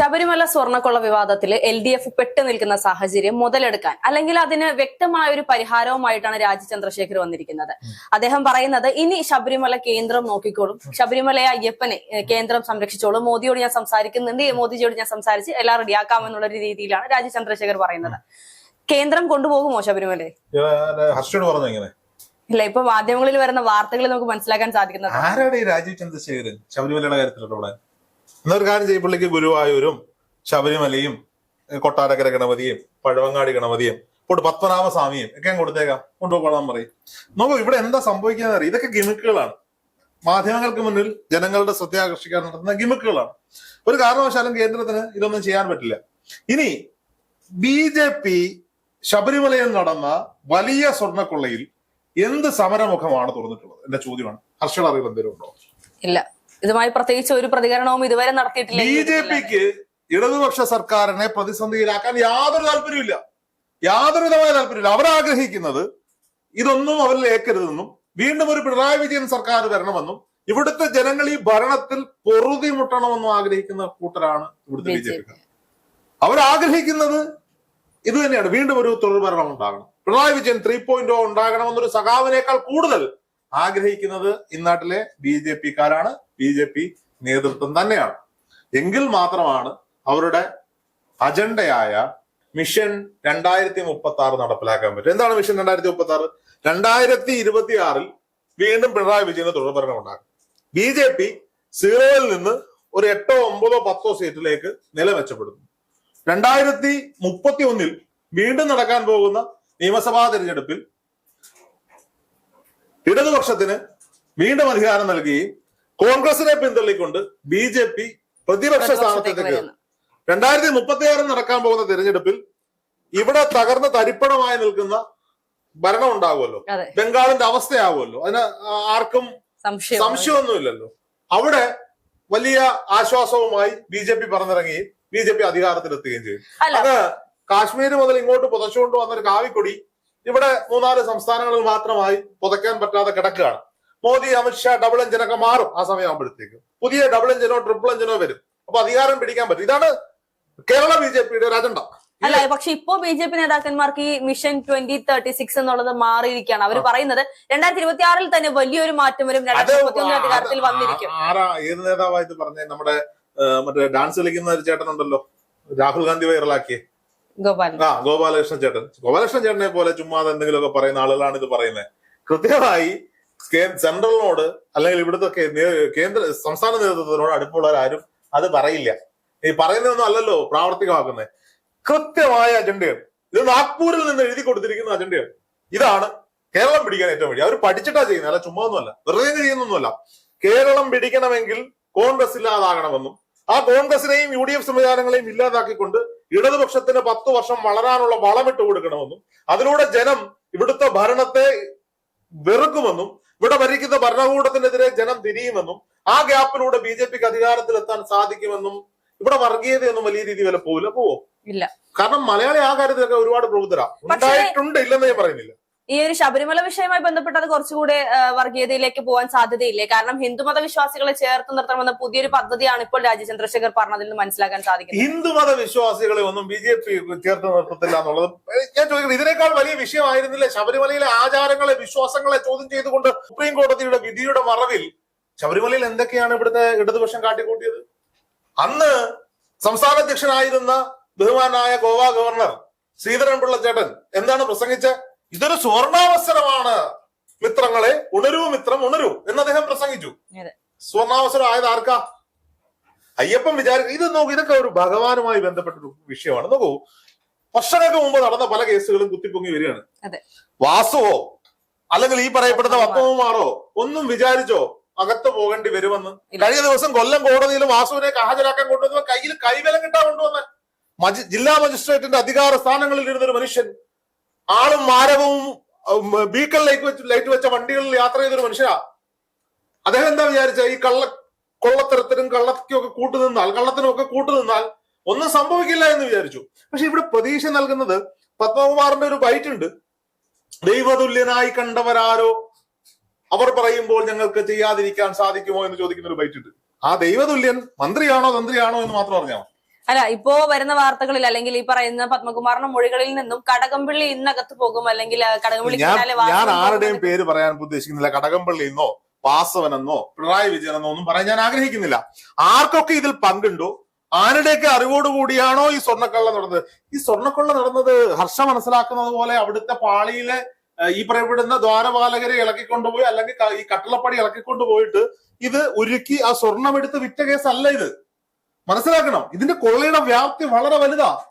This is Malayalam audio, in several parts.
ശബരിമല സ്വർണക്കൊള്ള വിവാദത്തിൽ എൽ ഡി എഫ് പെട്ടു നിൽക്കുന്ന സാഹചര്യം മുതലെടുക്കാൻ അല്ലെങ്കിൽ അതിന് വ്യക്തമായ ഒരു പരിഹാരവുമായിട്ടാണ് രാജി ചന്ദ്രശേഖർ വന്നിരിക്കുന്നത്. അദ്ദേഹം പറയുന്നത് ഇനി ശബരിമല കേന്ദ്രം നോക്കിക്കോളും. ശബരിമല അയ്യപ്പനെ കേന്ദ്രം സംരക്ഷിച്ചോളും. മോദിയോട് ഞാൻ സംസാരിക്കുന്നുണ്ട്. മോദിജിയോട് ഞാൻ സംസാരിച്ച് എല്ലാം റെഡിയാക്കാമെന്നുള്ള രീതിയിലാണ് രാജി ചന്ദ്രശേഖർ പറയുന്നത്. കേന്ദ്രം കൊണ്ടുപോകുമോ ശബരിമല ഹർഷയോട് പറഞ്ഞു ഇങ്ങനെ? ഇല്ല ഇപ്പൊ മാധ്യമങ്ങളിൽ വരുന്ന വാർത്തകൾ നമുക്ക് മനസ്സിലാക്കാൻ സാധിക്കുന്നത് ആരാണ് രാജീവ് ചന്ദ്രശേഖരൻ? ശബരിമലയുടെ കാര്യത്തിലുള്ള എന്നൊരു കാര്യം ചെയ്യപ്പള്ളിക്ക് ഗുരുവായൂരും ശബരിമലയും കൊട്ടാരക്കര ഗണപതിയും പഴവങ്ങാടി ഗണപതിയും പോട്ട് പത്മനാഭസ്വാമിയും ഒക്കെ കൊടുത്തേക്കാം. കൊണ്ടുപോകണം പറയും. നോക്കൂ ഇവിടെ എന്താ സംഭവിക്കുന്നത് അറിയാം. ഇതൊക്കെ ഗിമിക്കുകളാണ്. മാധ്യമങ്ങൾക്ക് മുന്നിൽ ജനങ്ങളുടെ ശ്രദ്ധ ആകർഷിക്കാൻ നടത്തുന്ന ഗിമിക്കുകളാണ്. ഒരു കാരണവശാലും കേന്ദ്രത്തിന് ഇതൊന്നും ചെയ്യാൻ പറ്റില്ല. ഇനി ബി ജെ പി ശബരിമലയിൽ നടന്ന വലിയ സ്വർണക്കൊള്ളയിൽ എന്ത് സമരമുഖമാണ് തുറന്നിട്ടുള്ളത്? എന്റെ ചോദ്യമാണ്. ഹർഷയുടെ അറിവ് എന്തെങ്കിലും ഉണ്ടോ? ഇല്ല. ഇതുമായി പ്രത്യേകിച്ച് ഒരു പ്രതികരണവും ഇതുവരെ നടത്തിയിട്ടില്ല. ബി ജെ പിക്ക് ഇടതുപക്ഷ സർക്കാരിനെ പ്രതിസന്ധിയിലാക്കാൻ യാതൊരു താല്പര്യമില്ല യാതൊരു വിധമായ താല്പര്യമില്ല. അവരാഗ്രഹിക്കുന്നത് ഇതൊന്നും അവരിൽ ഏക്കരുതെന്നും വീണ്ടും ഒരു പിണറായി വിജയൻ സർക്കാർ വരണമെന്നും ഇവിടുത്തെ ജനങ്ങൾ ഈ ഭരണത്തിൽ പൊറുതി മുട്ടണമെന്നും ആഗ്രഹിക്കുന്ന കൂട്ടരാണ് ഇവിടുത്തെ ബി ജെ പി. അവരാഗ്രഹിക്കുന്നത് ഇത് തന്നെയാണ്. വീണ്ടും ഒരു തുടർ ഭരണം ഉണ്ടാകണം. പിണറായി വിജയൻ ത്രീ പോയിന്റ് ഉണ്ടാകണമെന്നൊരു സഖാവിനേക്കാൾ കൂടുതൽ ആഗ്രഹിക്കുന്നത് ഇന്നാട്ടിലെ ബി ജെ പിക്കാരാണ്. ബി ജെ പി നേതൃത്വം തന്നെയാണ്. എങ്കിൽ മാത്രമാണ് അവരുടെ അജണ്ടയായ മിഷൻ രണ്ടായിരത്തി മുപ്പത്തി ആറ് നടപ്പിലാക്കാൻ പറ്റും. എന്താണ് മിഷൻ രണ്ടായിരത്തി മുപ്പത്തി ആറ് രണ്ടായിരത്തി ഇരുപത്തി ആറിൽ വീണ്ടും പിണറായി വിജയന് തുടർഭരണം ഉണ്ടാകും ബി ജെ പി സീറോയിൽ നിന്ന് ഒരു എട്ടോ ഒമ്പതോ പത്തോ സീറ്റിലേക്ക് നിലമെച്ചപ്പെടുന്നു രണ്ടായിരത്തി മുപ്പത്തി ഒന്നിൽ വീണ്ടും നടക്കാൻ പോകുന്ന നിയമസഭാ തെരഞ്ഞെടുപ്പിൽ ഇടതുപക്ഷത്തിന് വീണ്ടും അധികാരം നൽകുകയും കോൺഗ്രസിനെ പിന്തള്ളിക്കൊണ്ട് ബി ജെ പി പ്രതിപക്ഷ സ്ഥാനത്തേക്ക്. രണ്ടായിരത്തി മുപ്പത്തി ആറിൽ നടക്കാൻ പോകുന്ന തെരഞ്ഞെടുപ്പിൽ ഇവിടെ തകർന്ന് തരിപ്പണമായി നിൽക്കുന്ന ഭരണം ഉണ്ടാവുമല്ലോ. ബംഗാളിന്റെ അവസ്ഥയാവുമല്ലോ. അതിന് ആർക്കും സംശയമൊന്നുമില്ലല്ലോ. അവിടെ വലിയ ആശ്വാസവുമായി ബി ജെ പി പറഞ്ഞിറങ്ങുകയും ബി ജെ പി അധികാരത്തിലെത്തുകയും ചെയ്യും അത് കാശ്മീർ മുതൽ ഇങ്ങോട്ട് പുതച്ചുകൊണ്ട് വന്നൊരു കാവിക്കൊടി ഇവിടെ മൂന്നാൽ സംസ്ഥാനങ്ങളിൽ മാത്രമായി പുതയ്ക്കാൻ പറ്റാതെ കിടക്കുകയാണ്. മോദി അമിത്ഷാ ഡബിൾ എഞ്ചിനൊക്കെ മാറും ആ സമയമാകുമ്പോഴത്തേക്ക്. പുതിയ ഡബിൾ എഞ്ചിനോ ട്രിപ്പിൾ എഞ്ചിനോ വരും. അപ്പൊ അധികാരം പിടിക്കാൻ പറ്റും. ഇതാണ് കേരള ബി ജെ പിയുടെ ഒരു അജണ്ട. അല്ല പക്ഷെ ഇപ്പോ ബി ജെ പി നേതാക്കന്മാർക്ക് ഈ മിഷൻ ട്വന്റി തേർട്ടി സിക്സ് എന്നുള്ളത് മാറിയിരിക്കുകയാണ്. അവർ പറയുന്നത് രണ്ടായിരത്തി ഇരുപത്തി ആറിൽ തന്നെ വലിയൊരു മാറ്റം വരും. രണ്ടായിരത്തി വന്നിരിക്കും. ആരാ ഏത് നേതാവായിട്ട് പറഞ്ഞേ? നമ്മുടെ മറ്റേ ഡാൻസ് കളിക്കുന്ന ഒരു ചേട്ടനുണ്ടല്ലോ. രാഹുൽ ഗാന്ധി വൈറലാക്കിയേ ആ ഗോപാലകൃഷ്ണൻ ചേട്ടൻ. ഗോപാലകൃഷ്ണൻ ചേട്ടനെ പോലെ ചുമ്മാതെ എന്തെങ്കിലുമൊക്കെ പറയുന്ന ആളുകളാണ് ഇത് പറയുന്നത് കൃത്യമായി സെൻട്രലിനോട് അല്ലെങ്കിൽ ഇവിടുത്തെ കേന്ദ്ര സംസ്ഥാന നേതൃത്വത്തിനോട് അടുപ്പുള്ളവരാരും അത് പറയില്ല. ഈ പറയുന്നതൊന്നും അല്ലല്ലോ പ്രാവർത്തികമാക്കുന്നത് കൃത്യമായ അജണ്ടയാണ്. ഇത് നാഗ്പൂരിൽ നിന്ന് എഴുതി കൊടുത്തിരിക്കുന്ന അജണ്ടയാണ്. ഇതാണ് കേരളം പിടിക്കാൻ ഏറ്റവും വഴി അവർ പഠിച്ചിട്ടാ ചെയ്യുന്നത്. അല്ല ചുമ്മാ ഒന്നുമല്ല വെറുതെ ചെയ്യുന്നൊന്നുമല്ല. കേരളം പിടിക്കണമെങ്കിൽ കോൺഗ്രസ് ഇല്ലാതാകണമെന്നും ആ കോൺഗ്രസിനെയും യു ഡി എഫ് സംവിധാനങ്ങളെയും ഇല്ലാതാക്കിക്കൊണ്ട് ഇടതുപക്ഷത്തിന് പത്ത് വർഷം വളരാനുള്ള വളമിട്ട് കൊടുക്കണമെന്നും അതിലൂടെ ജനം ഇവിടുത്തെ ഭരണത്തെ വെറുക്കുമെന്നും ഇവിടെ ഭരിക്കുന്ന ഭരണകൂടത്തിനെതിരെ ജനം തിരിയുമെന്നും ആ ഗ്യാപ്പിലൂടെ ബി ജെ പിക്ക് അധികാരത്തിലെത്താൻ സാധിക്കുമെന്നും ഇവിടെ വർഗീയതയൊന്നും വലിയ രീതിയിൽ വല്ല പോവില്ല? പോവോ? ഇല്ല. കാരണം മലയാളി ആ കാര്യത്തിലൊക്കെ ഒരുപാട് പ്രബുദ്ധരാ. ഉണ്ടായിട്ടുണ്ട് ഇല്ലെന്ന് ഞാൻ പറയുന്നില്ല. ഈ ഒരു ശബരിമല വിഷയവുമായി ബന്ധപ്പെട്ട് അത് കുറച്ചുകൂടെ വർഗീയതയിലേക്ക് പോകാൻ സാധ്യതയില്ലേ? കാരണം ഹിന്ദുമത വിശ്വാസികളെ ചേർത്ത് നിർത്തണമെന്ന പുതിയൊരു പദ്ധതിയാണ് ഇപ്പോൾ രാജ്യ ചന്ദ്രശേഖർ പറഞ്ഞതിൽ നിന്ന് മനസ്സിലാക്കാൻ സാധിക്കുന്നത്. ഹിന്ദുമത വിശ്വാസികളെ ഒന്നും ബി ജെ പി ചേർത്ത് നിർത്തത്തില്ല എന്നുള്ളത് ഞാൻ ചോദിക്കുന്നത് ഇതിനേക്കാൾ വലിയ വിഷയമായിരുന്നില്ല? ശബരിമലയിലെ ആചാരങ്ങളെ വിശ്വാസങ്ങളെ ചോദ്യം ചെയ്തുകൊണ്ട് സുപ്രീം കോടതിയുടെ വിധിയുടെ മറവിൽ ശബരിമലയിൽ എന്തൊക്കെയാണ് ഇവിടുത്തെ ഇടതുപക്ഷം കാട്ടിക്കൂട്ടിയത്? അന്ന് സംസ്ഥാന അധ്യക്ഷനായിരുന്ന ബഹുമാനായ ഗോവ ഗവർണർ ശ്രീധരൻപിള്ള ചേട്ടൻ എന്താണ് പ്രസംഗിച്ച ഇതൊരു സുവർണാവസരമാണ് മിത്രങ്ങളെ ഉണരൂ മിത്രം ഉണരൂ എന്ന് അദ്ദേഹം പ്രസംഗിച്ചു. സുവർണാവസരം ആയത് ആർക്കാ? അയ്യപ്പൻ വിചാരിക്കും ഇത് നോക്കൂ ഇതൊക്കെ ഒരു ഭഗവാനുമായി ബന്ധപ്പെട്ട ഒരു വിഷയമാണ്. നോക്കൂ വർഷങ്ങൾക്ക് മുമ്പ് നടന്ന പല കേസുകളും കുത്തിപ്പൊങ്ങി വരികയാണ്. വാസുവോ അല്ലെങ്കിൽ ഈ പറയപ്പെടുന്ന വപ്പമ്മമാരോ ഒന്നും വിചാരിച്ചോ അകത്ത് പോകേണ്ടി വരുമെന്ന്. കഴിഞ്ഞ ദിവസം കൊല്ലം കോടതിയിൽ വാസുവിനെ ഹാജരാക്കാൻ കൊണ്ടുവന്ന കയ്യിൽ കൈവലം കിട്ടാൻ കൊണ്ടുവന്ന. മജി ജില്ലാ മജിസ്ട്രേറ്റിന്റെ അധികാര സ്ഥാനങ്ങളിൽ ഇരുന്നൊരു മനുഷ്യൻ ആളും മാരവും ബീക്കൺ ലൈറ്റ് വെച്ച് ലൈറ്റ് വെച്ച വണ്ടികളിൽ യാത്ര ചെയ്തൊരു മനുഷ്യനാ. അദ്ദേഹം എന്താ വിചാരിച്ച? ഈ കള്ള കൊള്ളത്തരത്തിനും കള്ളത്തിനൊക്കെ കൂട്ടുനിന്നാൽ കള്ളത്തിനൊക്കെ കൂട്ടു നിന്നാൽ ഒന്നും സംഭവിക്കില്ല എന്ന് വിചാരിച്ചു. പക്ഷെ ഇവിടെ പ്രതീക്ഷ നൽകുന്നത് പത്മകുമാറിന്റെ ഒരു ബൈറ്റ് ഉണ്ട്. ദൈവതുല്യനായി കണ്ടവരാരോ? അവർ പറയുമ്പോൾ ഞങ്ങൾക്ക് ചെയ്യാതിരിക്കാൻ സാധിക്കുമോ എന്ന് ചോദിക്കുന്ന ഒരു ബൈറ്റ് ഉണ്ട്. ആ ദൈവതുല്യൻ മന്ത്രിയാണോ തന്ത്രിയാണോ എന്ന് മാത്രം അറിഞ്ഞാൽ. അല്ല ഇപ്പോ വരുന്ന വാർത്തകളിൽ അല്ലെങ്കിൽ ഈ പറയുന്ന പത്മകുമാറിന്റെ മൊഴികളിൽ നിന്നും കടകംപള്ളി ഇന്നകത്ത് പോകും അല്ലെങ്കിൽ കടകംപള്ളി ഞാൻ ആരുടെയും പേര് പറയാൻ ഉദ്ദേശിക്കുന്നില്ല. കടകംപള്ളി എന്നോ വാസവനെന്നോ പിണറായി വിജയനെന്നോ ഒന്നും പറയാൻ ഞാൻ ആഗ്രഹിക്കുന്നില്ല. ആർക്കൊക്കെ ഇതിൽ പങ്കുണ്ടോ? ആരുടെയൊക്കെ അറിവോടുകൂടിയാണോ ഈ സ്വർണക്കള്ള നടന്നത്? ഈ സ്വർണക്കൊള്ള നടന്നത് ഹർഷ മനസ്സിലാക്കുന്നത് പോലെ അവിടുത്തെ പാളിയിലെ ഈ പറയപ്പെടുന്ന ദ്വാരപാലകരെ ഇളക്കിക്കൊണ്ടുപോയി അല്ലെങ്കിൽ ഈ കട്ടിളപ്പടി ഇളക്കിക്കൊണ്ടുപോയിട്ട് ഇത് ഒരുക്കി ആ സ്വർണം എടുത്ത് വിറ്റ കേസല്ല ഇത്. മനസ്സിലാക്കണം. ഇതിന്റെ കൊള്ളയുടെ വ്യാപ്തി വളരെ വലുതാ.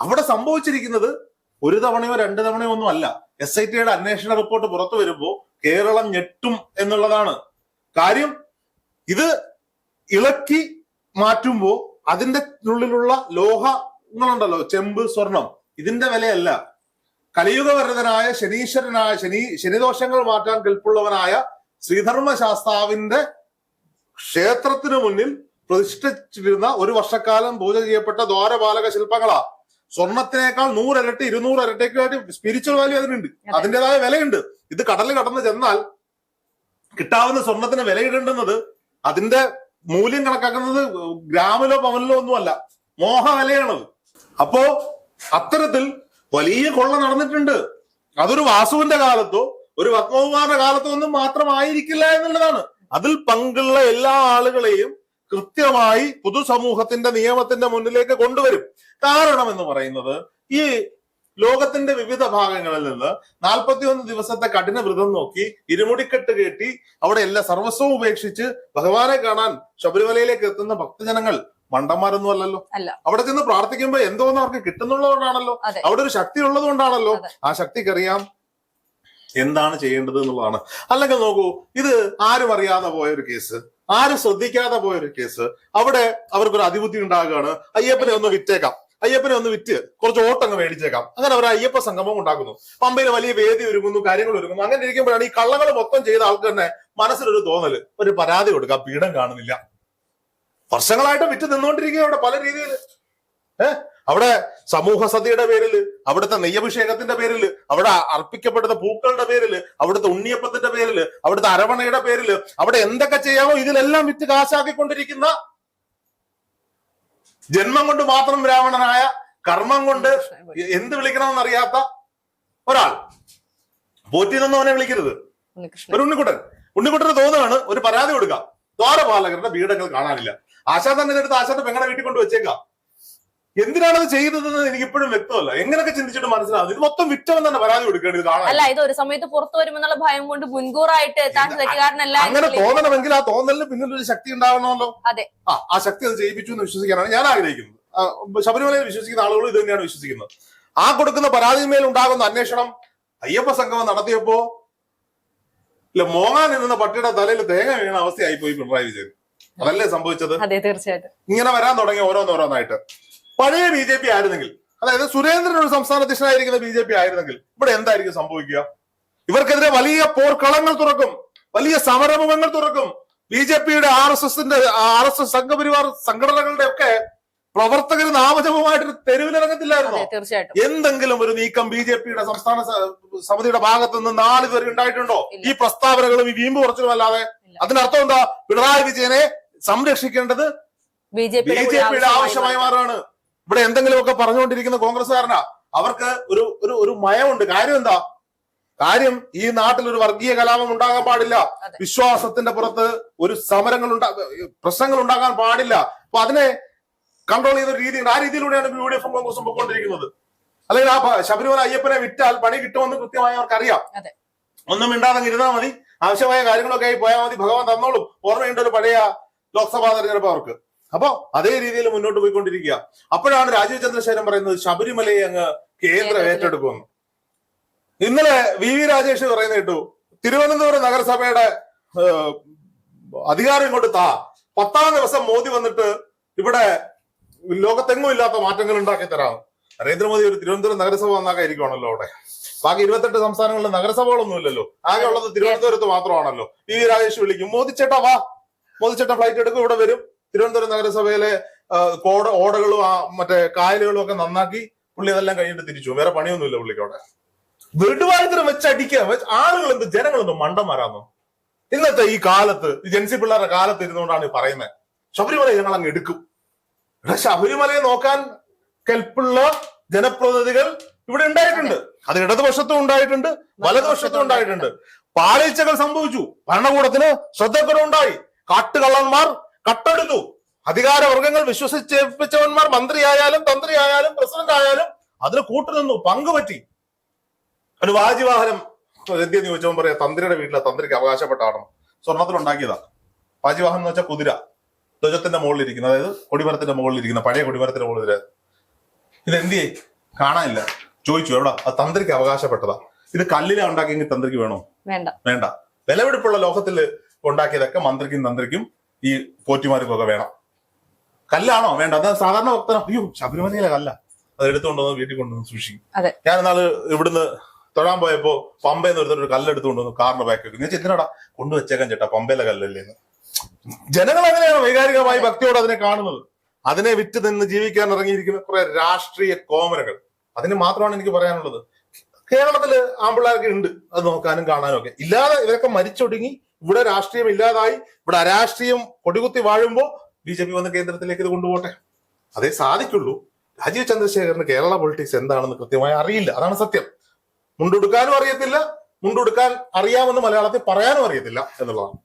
അവിടെ സംഭവിച്ചിരിക്കുന്നത് ഒരു തവണയോ രണ്ട് തവണയോ ഒന്നും അല്ല. എസ് ഐ ടിയുടെ അന്വേഷണ റിപ്പോർട്ട് പുറത്തു വരുമ്പോൾ കേരളം ഞെട്ടും എന്നുള്ളതാണ്. കാര്യം ഇത് ഇളക്കി മാറ്റുമ്പോൾ അതിന്റെ ഉള്ളിലുള്ള ലോഹങ്ങളുണ്ടല്ലോ ചെമ്പ് സ്വർണം ഇതിന്റെ വിലയല്ല. കലിയുഗവരതനായ ശനീശ്വരനായ ശനി ശനിദോഷങ്ങൾ മാറ്റാൻ കെൽപ്പുള്ളവനായ ശ്രീധർമ്മശാസ്താവിന്റെ ക്ഷേത്രത്തിനു മുന്നിൽ പ്രതിഷ്ഠിച്ചിരുന്ന ഒരു വർഷക്കാലം പൂജ ചെയ്യപ്പെട്ട ദ്വാരപാലക ശില്പങ്ങളാ. സ്വർണത്തിനേക്കാൾ നൂറിരട്ടി ഇരുന്നൂറ് ഇരട്ടിക്കായിട്ട് സ്പിരിച്വൽ വാല്യൂ അതിനുണ്ട്. അതിന്റെതായ വിലയുണ്ട്. ഇത് കടൽ കടന്ന് ചെന്നാൽ കിട്ടാവുന്ന സ്വർണത്തിന് വിലയിടേണ്ടുന്നത് അതിന്റെ മൂല്യം കണക്കാക്കുന്നത് ഗ്രാമിലോ പവനിലോ ഒന്നുമല്ല മോഹ വിലയാണത് അപ്പോ അത്തരത്തിൽ വലിയ കൊള്ള നടന്നിട്ടുണ്ട്. അതൊരു വാസുവിന്റെ കാലത്തോ ഒരു പത്മകുമാറിന്റെ കാലത്തോ ഒന്നും മാത്രമായിരിക്കില്ല എന്നുള്ളതാണ്. അതിൽ പങ്കുള്ള എല്ലാ ആളുകളെയും കൃത്യമായി പൊതുസമൂഹത്തിന്റെ നിയമത്തിന്റെ മുന്നിലേക്ക് കൊണ്ടുവരും. കാരണം എന്ന് പറയുന്നത് ഈ ലോകത്തിന്റെ വിവിധ ഭാഗങ്ങളിൽ നിന്ന് നാൽപ്പത്തിയൊന്ന് ദിവസത്തെ കഠിന വ്രതം നോക്കി ഇരുമുടിക്കെട്ട് കെട്ടി അവിടെ എല്ലാ സർവസ്വവും ഉപേക്ഷിച്ച് ഭഗവാനെ കാണാൻ ശബരിമലയിലേക്ക് എത്തുന്ന ഭക്തജനങ്ങൾ മണ്ടന്മാരൊന്നും അല്ലല്ലോ. അല്ല. അവിടെ ചെന്ന് പ്രാർത്ഥിക്കുമ്പോൾ എന്തോന്ന് അവർക്ക് കിട്ടുന്നുള്ളതുകൊണ്ടാണല്ലോ. അവിടെ ഒരു ശക്തി ഉള്ളതുകൊണ്ടാണല്ലോ. ആ ശക്തിക്കറിയാം എന്താണ് ചെയ്യേണ്ടത് എന്നുള്ളതാണ്. അല്ലെങ്കിൽ നോക്കൂ ഇത് ആരും അറിയാതെ പോയ ഒരു കേസ്. ആരും ശ്രദ്ധിക്കാതെ പോയ ഒരു കേസ്. അവിടെ അവർക്കൊരു അതിബുദ്ധി ഉണ്ടാകുകയാണ്. അയ്യപ്പനെ ഒന്ന് വിറ്റേക്കാം. അയ്യപ്പനെ ഒന്ന് വിറ്റ് കുറച്ച് ഓട്ടങ്ങ് മേടിച്ചേക്കാം. അങ്ങനെ അവർ അയ്യപ്പ സംഗമം ഉണ്ടാക്കുന്നു. പമ്പയിൽ വലിയ വേദി ഒരുങ്ങുന്നു കാര്യങ്ങൾ ഒരുങ്ങുന്നു. അങ്ങനെ ഇരിക്കുമ്പോഴാണ് ഈ കള്ളങ്ങൾ മൊത്തം ചെയ്ത ആൾക്ക് തന്നെ മനസ്സിലൊരു തോന്നൽ. ഒരു പരാതി കൊടുക്കാം പീഡം കാണുന്നില്ല. വർഷങ്ങളായിട്ട് വിറ്റ് നിന്നുകൊണ്ടിരിക്കുക അവിടെ പല രീതിയിൽ ഏഹ്? അവിടെ സമൂഹ സതിയുടെ പേരിൽ അവിടുത്തെ നെയ്യഭിഷേകത്തിന്റെ പേരിൽ അവിടെ അർപ്പിക്കപ്പെടുന്ന പൂക്കളുടെ പേരിൽ അവിടുത്തെ ഉണ്ണിയപ്പത്തിന്റെ പേരിൽ അവിടുത്തെ അരവണയുടെ പേരിൽ അവിടെ എന്തൊക്കെ ചെയ്യാമോ ഇതിലെല്ലാം വിറ്റ് കാശാക്കിക്കൊണ്ടിരിക്കുന്ന ജന്മം കൊണ്ട് മാത്രം ബ്രാഹ്മണനായ കർമ്മം കൊണ്ട് എന്ത് വിളിക്കണമെന്ന് അറിയാത്ത ഒരാൾ. പോറ്റി നിന്നും അവനെ വിളിക്കരുത്. ഒരു ഉണ്ണിക്കുട്ടൻ. ഉണ്ണിക്കുട്ടന് തോന്നുകയാണ് ഒരു പരാതി കൊടുക്കാം. ദ്വാരപാലകരുടെ വീടങ്ങൾ കാണാനില്ല. ആശാ തന്നെ എടുത്ത് ആശാന്റെ പെങ്ങളെ വീട്ടിൽ കൊണ്ട് വെച്ചേക്കാം എന്തിനാണ് അത് ചെയ്തതെന്ന് എനിക്ക് ഇപ്പോഴും വ്യക്തമല്ല. എങ്ങനെയൊക്കെ ചിന്തിച്ചിട്ട് മനസ്സിലാവും ഇത് മൊത്തം വിറ്റവൻ തന്നെ പരാതി കൊടുക്കേണ്ടത് കാണാൻ അല്ല ഇത് ഒരു സമയത്ത് പുറത്തു വരുമെന്നുള്ള ഭയം കൊണ്ട് മുൻകൂറായിട്ട് താൻ തെറ്റുകാരനല്ല എന്ന് അങ്ങനെ തോന്നണമെങ്കിൽ ആ തോന്നലിന് പിന്നിൽ ഒരു ശക്തി ഉണ്ടാവണമല്ലോ. അതെ. ആ ശക്തി അത് ചെയ്യിപ്പിച്ചു എന്ന് വിശ്വസിക്കാനാണ് ഞാൻ ആഗ്രഹിക്കുന്നത്. ശബരിമലയിൽ വിശ്വസിക്കുന്ന ആളുകൾ ഇത് തന്നെയാണ് വിശ്വസിക്കുന്നത്. ആ കൊടുക്കുന്ന പരാതിന്മേൽ ഉണ്ടാകുന്ന അന്വേഷണം അയ്യപ്പ സംഗമം നടത്തിയപ്പോ ഇല്ല മോങ്ങാൻ നിന്ന പട്ടിയുടെ തലയിൽ തേങ്ങ വീണ അവസ്ഥയായി പോയി പിണറായി വിജയൻ. അതല്ലേ സംഭവിച്ചത്? അതെ തീർച്ചയായിട്ടും. ഇങ്ങനെ വരാൻ തുടങ്ങി ഓരോന്നോരോന്നായിട്ട് പഴയ ബി ജെ പി ആയിരുന്നെങ്കിൽ അതായത് സുരേന്ദ്രൻ ഒരു സംസ്ഥാന അധ്യക്ഷനായിരിക്കുന്ന ബി ജെ പി ആയിരുന്നെങ്കിൽ ഇവിടെ എന്തായിരിക്കും സംഭവിക്കുക? ഇവർക്കെതിരെ വലിയ പോർക്കളങ്ങൾ തുറക്കും വലിയ സമരമുഖങ്ങൾ തുറക്കും. ബി ജെ പിയുടെ ആർ എസ് എസിന്റെ ആർ എസ് എസ് സംഘപരിവാർ സംഘടനകളുടെ ഒക്കെ പ്രവർത്തകർ നാമജപമായിട്ട് തെരുവിലിറങ്ങത്തില്ലായിരുന്നു തീർച്ചയായിട്ടും. എന്തെങ്കിലും ഒരു നീക്കം ബി ജെ പിയുടെ സംസ്ഥാന സമിതിയുടെ ഭാഗത്ത് നിന്ന് നാളിതുവരെ ഉണ്ടായിട്ടുണ്ടോ? ഈ പ്രസ്താവനകളും ഈ വീമ്പ് കുറച്ചിലും അല്ലാതെ. അതിനർത്ഥം എന്താ? പിണറായി വിജയനെ സംരക്ഷിക്കേണ്ടത് ബി ജെ പിയുടെ ആവശ്യമായി മാറുകയാണ് ഇവിടെ എന്തെങ്കിലുമൊക്കെ പറഞ്ഞുകൊണ്ടിരിക്കുന്ന കോൺഗ്രസ്സുകാരനാ. അവർക്ക് ഒരു ഒരു ഒരു മയമുണ്ട്. കാര്യം എന്താ? കാര്യം ഈ നാട്ടിൽ ഒരു വർഗീയ കലാപം ഉണ്ടാകാൻ പാടില്ല. വിശ്വാസത്തിന്റെ പുറത്ത് ഒരു സമരങ്ങൾ ഉണ്ടാ പ്രശ്നങ്ങൾ ഉണ്ടാകാൻ പാടില്ല. അപ്പൊ അതിനെ കൺട്രോൾ ചെയ്ത രീതി ആ രീതിയിലൂടെയാണ് യു ഡി എഫും കോൺഗ്രസും പൊയ്ക്കൊണ്ടിരിക്കുന്നത്. അല്ലെങ്കിൽ ആ ശബരിമല അയ്യപ്പനെ വിറ്റാൽ പണി കിട്ടുമെന്ന് കൃത്യമായി അവർക്കറിയാം. ഒന്നും ഇണ്ടാതെ ഇരുന്നാൽ മതി. ആവശ്യമായ കാര്യങ്ങളൊക്കെ ആയി പോയാൽ മതി. ഭഗവാൻ തന്നോളും. ഓർമ്മയുണ്ട് ഒരു പഴയ ലോക്സഭാ തെരഞ്ഞെടുപ്പ് അവർക്ക്. അപ്പോ അതേ രീതിയിൽ മുന്നോട്ട് പോയിക്കൊണ്ടിരിക്കുക. അപ്പോഴാണ് രാജീവ് ചന്ദ്രശേഖരൻ പറയുന്നത് ശബരിമലയെ അങ്ങ് കേന്ദ്രം ഏറ്റെടുക്കുമെന്ന്. ഇന്നലെ വി വി രാജേഷ് പറയുന്ന കേട്ടു. തിരുവനന്തപുരം നഗരസഭയുടെ അധികാരം ഇങ്ങോട്ട് താ. പത്താം ദിവസം മോദി വന്നിട്ട് ഇവിടെ ലോകത്തെങ്ങും ഇല്ലാത്ത മാറ്റങ്ങൾ ഉണ്ടാക്കി തരാം. നരേന്ദ്രമോദി ഒരു തിരുവനന്തപുരം നഗരസഭ വന്നാക്കായിരിക്കുവാണല്ലോ അവിടെ. ബാക്കി ഇരുപത്തെട്ട് സംസ്ഥാനങ്ങളിൽ നഗരസഭകളൊന്നും ഇല്ലല്ലോ ആകെ ഉള്ളത് തിരുവനന്തപുരത്ത് മാത്രമാണല്ലോ. വി വി രാജേഷ് വിളിക്കും. മോദി ചേട്ടാ വാ. മോദി ചേട്ടാ ഫ്ലൈറ്റ് എടുക്കും ഇവിടെ വരും. തിരുവനന്തപുരം നഗരസഭയിലെ കോട ഓടകളും മറ്റേ കായലുകളും ഒക്കെ നന്നാക്കി പുള്ളി അതെല്ലാം കഴിഞ്ഞിട്ട് തിരിച്ചു വേറെ പണിയൊന്നുമില്ല പുള്ളിക്ക് അവിടെ. വെച്ചടിക്കുക വെച്ച് ആളുകൾ എന്ത് ജനങ്ങൾ എന്ത് മണ്ടന്മാരാന്നോ? ഇന്നത്തെ ഈ കാലത്ത് ജെൻസി പിള്ളേരുടെ കാലത്ത് ഇരുന്നുകൊണ്ടാണ് പറയുന്നത് ശബരിമല ഞങ്ങൾ അങ്ങ് എടുക്കും ശബരിമലയെ നോക്കാൻ കെൽപ്പുള്ള ജനപ്രതിനിധികൾ ഇവിടെ ഉണ്ടായിട്ടുണ്ട്. അത് ഇടതുപക്ഷത്തും ഉണ്ടായിട്ടുണ്ട് വലതുപക്ഷത്തും ഉണ്ടായിട്ടുണ്ട്. പാളിച്ചകൾ സംഭവിച്ചു. ഭരണകൂടത്തിന് ശ്രദ്ധക്കുറവുണ്ടായി. കാട്ടുകള്ളന്മാർ കട്ടെടുത്തു. അധികാരവർഗങ്ങൾ വിശ്വസിച്ചേൽപ്പിച്ചവന്മാർ മന്ത്രിയായാലും തന്ത്രിയായാലും പ്രസിഡന്റ് ആയാലും അതിന് കൂട്ടുനിന്നു പങ്കുപറ്റി. ഒരു വാജിവാഹനം എന്തിയെന്ന് ചോദിച്ചവൻ പറയാ തന്ത്രിയുടെ വീട്ടിലെ തന്ത്രിക്ക് അവകാശപ്പെട്ടാണ് സ്വർണത്തിൽ ഉണ്ടാക്കിയതാ വാജിവാഹനം എന്ന് വെച്ചാൽ കുതിര. ധ്വജത്തിന്റെ മുകളിൽ ഇരിക്കുന്നത് അതായത് കൊടിമരത്തിന്റെ മുകളിൽ ഇരിക്കുന്ന പഴയ കൊടിമരത്തിന്റെ മുകളിൽ ഇത് എന്തിയെ കാണാനില്ല. ചോദിച്ചു എവിടാ? അത് തന്ത്രിക്ക് അവകാശപ്പെട്ടതാ. ഇത് കല്ലിലെ ഉണ്ടാക്കിയെങ്കിൽ തന്ത്രിക്ക് വേണോ? വേണ്ട. വേണ്ട. വിലപിടിപ്പുള്ള ലോകത്തിൽ ഉണ്ടാക്കിയതൊക്കെ മന്ത്രിക്കും തന്ത്രിക്കും ഈ പോറ്റിമാർക്കൊക്കെ വേണം. കല്ലാണോ? വേണ്ട. അത് സാധാരണ ഭക്തന? അയ്യോ ശബരിമലയിലെ കല്ല. അത് എടുത്തുകൊണ്ട് വീട്ടിൽ കൊണ്ടുവന്ന് സൂക്ഷിക്കും. ഞാൻ എന്നാൾ ഇവിടുന്ന് തൊഴാൻ പോയപ്പോ പമ്പയെന്ന് ഒരുത്തരം ഒരു കല്ല് എടുത്തുകൊണ്ട് വന്നു കാറിന്റെ ബാക്ക് വെക്കും. ഞാൻ ചെത്തിനടാ കൊണ്ടുവച്ചേക്കാൻ ചേട്ടാ പമ്പയിലെ കല്ലല്ലേ എന്ന്. ജനങ്ങൾ അങ്ങനെയാണ് വൈകാരികമായി ഭക്തിയോട് അതിനെ കാണുന്നത്? അതിനെ വിറ്റ് നിന്ന് ജീവിക്കാൻ ഇറങ്ങിയിരിക്കുന്ന കുറെ രാഷ്ട്രീയ കോമരകൾ. അതിന് മാത്രമാണ് എനിക്ക് പറയാനുള്ളത്. കേരളത്തിൽ ആമ്പിള്ളേർക്ക് ഉണ്ട്. അത് നോക്കാനും കാണാനും ഒക്കെ. ഇല്ലാതെ ഇവരൊക്കെ മരിച്ചൊടുങ്ങി ഇവിടെ രാഷ്ട്രീയം ഇല്ലാതായി ഇവിടെ അരാഷ്ട്രീയം കൊടികുത്തി വാഴുമ്പോൾ ബി ജെ പി വന്ന കേന്ദ്രത്തിലേക്ക് ഇത് കൊണ്ടുപോട്ടെ അതേ സാധിക്കുള്ളൂ. രാജീവ് ചന്ദ്രശേഖരന് കേരള പൊളിറ്റിക്സ് എന്താണെന്ന് കൃത്യമായി അറിയില്ല. അതാണ് സത്യം. മുണ്ടുടുക്കാനും അറിയത്തില്ല മുണ്ടുടുക്കാൻ അറിയാമെന്ന് മലയാളത്തിൽ പറയാനും അറിയത്തില്ല എന്നുള്ളതാണ്.